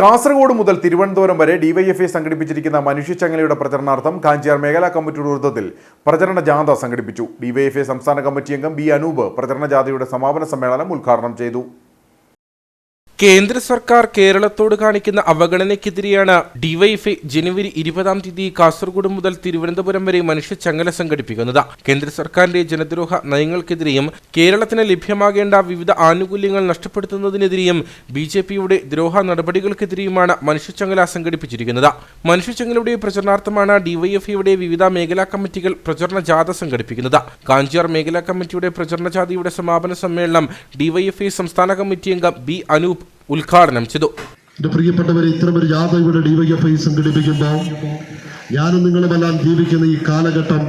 കാസർഗോഡ് മുതൽ തിരുവനന്തപുരം വരെ ഡിവൈഎഫ്ഐ സംഘടിപ്പിച്ചിരിക്കുന്ന മനുഷ്യച്ചങ്ങലയുടെ പ്രചരണാർത്ഥം കാഞ്ചിയാർ മേഖലാ കമ്മിറ്റിയുടെ നേതൃത്വത്തിൽ പ്രചരണ ജാഥ സംഘടിപ്പിച്ചു. ഡിവൈഎഫ്ഐ സംസ്ഥാന കമ്മിറ്റി അംഗം ബി അനൂപ് പ്രചരണ ജാഥയുടെ സമാപന സമ്മേളനം ഉദ്ഘാടനം ചെയ്തു. കേന്ദ്ര സർക്കാർ കേരളത്തോട് കാണിക്കുന്ന അവഗണനയ്ക്കെതിരെയാണ് ഡിവൈഎഫ്ഐ ജനുവരി ഇരുപതാം തീയതി കാസർഗോഡ് മുതൽ തിരുവനന്തപുരം വരെ മനുഷ്യ ചങ്ങല സംഘടിപ്പിക്കുന്നത്. കേന്ദ്ര സർക്കാരിന്റെ ജനദ്രോഹ നയങ്ങൾക്കെതിരെയും കേരളത്തിന് ലഭ്യമാകേണ്ട വിവിധ ആനുകൂല്യങ്ങൾ നഷ്ടപ്പെടുത്തുന്നതിനെതിരെയും ബി ജെ പിയുടെ ദ്രോഹ നടപടികൾക്കെതിരെയുമാണ് മനുഷ്യച്ചങ്ങല സംഘടിപ്പിച്ചിരിക്കുന്നത്. മനുഷ്യച്ചങ്ങലയുടെ പ്രചരണാർത്ഥമാണ് ഡിവൈഎഫ്ഐയുടെ വിവിധ മേഖലാ കമ്മിറ്റികൾ പ്രചരണ ജാഥ സംഘടിപ്പിക്കുന്നത്. കാഞ്ചിയാർ മേഖലാ കമ്മിറ്റിയുടെ പ്രചരണ ജാഥയുടെ സമാപന സമ്മേളനം ഡിവൈഎഫ്ഐ സംസ്ഥാന കമ്മിറ്റി അംഗം ബി അനൂപ് ഉദ്ഘാടനം ചെയ്തു. പ്രിയപ്പെട്ടവരെ ഇത്തരമൊരു ജാഥ ഇവിടെ ഡിവൈഎഫ്ഐ സംഘടിപ്പിക്കുമ്പോൾ ഞാനും നിങ്ങളുമെല്ലാം ജീവിക്കുന്ന ഈ കാലഘട്ടം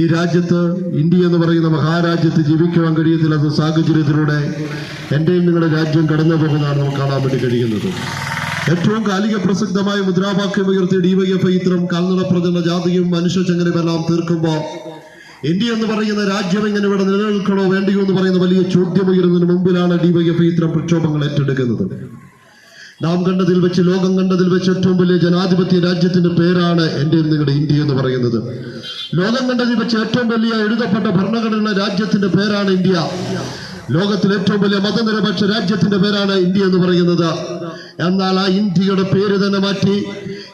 ഈ രാജ്യത്ത് ഇന്ത്യ എന്ന് പറയുന്ന മഹാരാജ്യത്ത് ജീവിക്കുവാൻ കഴിയത്തില്ലാത്ത സാഹചര്യത്തിലൂടെ എന്റെയും നിങ്ങളുടെ രാജ്യം കടന്നു പോകുന്നതാണ് നമുക്ക് കാണാൻ വേണ്ടി കഴിയുന്നത്. ഏറ്റവും കാലിക പ്രസക്തമായ മുദ്രാവാക്യം ഉയർത്തിയ ഡിവൈഎഫ്ഐ ഇത്തരം കാൽനട പ്രചരണ ജാതിയും മനുഷ്യ എല്ലാം തീർക്കുമ്പോൾ ഇന്ത്യ എന്ന് പറയുന്ന രാജ്യം എങ്ങനെ ഇവിടെ നിലനിൽക്കണോ വേണ്ടിയോ എന്ന് പറയുന്ന വലിയ ചോദ്യം ഉയരുന്നതിന് മുമ്പിലാണ് ഡിവൈഎഫ്ഐ ഇത്തരം പ്രക്ഷോഭങ്ങൾ ഏറ്റെടുക്കുന്നത്. നാം കണ്ടതിൽ വെച്ച് ലോകം കണ്ടതിൽ വെച്ച് ഏറ്റവും വലിയ ജനാധിപത്യ രാജ്യത്തിന്റെ പേരാണ് എന്റെയും നിങ്ങളുടെ ഇന്ത്യ എന്ന് പറയുന്നത്. ലോകം കണ്ടതിൽ വെച്ച് ഏറ്റവും വലിയ എഴുതപ്പെട്ട ഭരണഘടന രാജ്യത്തിന്റെ പേരാണ് ഇന്ത്യ. ലോകത്തിലെ ഏറ്റവും വലിയ മതനിരപേക്ഷ രാജ്യത്തിന്റെ പേരാണ് ഇന്ത്യ എന്ന് പറയുന്നത്. എന്നാൽ ആ ഇന്ത്യയുടെ പേര് തന്നെ മാറ്റി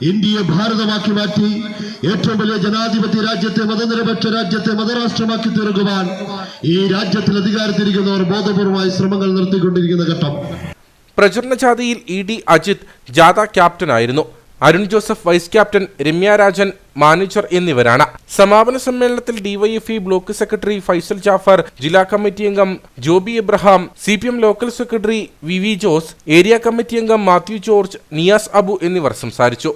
ഇന്ത്യയെ ഭാരതമാക്കി മാറ്റി ഏറ്റവും വലിയ ജനാധിപത്യ രാജ്യത്തെ മതനിരപേക്ഷ രാജ്യത്തെ മതരാഷ്ട്രമാക്കി തീർക്കുവാൻ ഈ രാജ്യത്തിൽ അധികാരത്തിരിക്കുന്നവർ ബോധപൂർവമായ ശ്രമങ്ങൾ നടത്തിക്കൊണ്ടിരിക്കുന്ന ഘട്ടം. പ്രചരണ ജാഥയിൽ ഇ ഡി അജിത് ജാഥ ക്യാപ്റ്റനായിരുന്നു Arun Joseph vice captain Ramya Rajan manager എന്നിവരാണ്. സമാപന സമ്മേളനത്തിൽ DYFI block secretary Faisal Jafar ജില്ലാ കമ്മിറ്റി അംഗം Joby Abraham C P M local secretary V V Jose area committee അംഗം മാത്യു ജോർജ് നിയാസ് അബു എന്നിവർ സംസാരിച്ചു.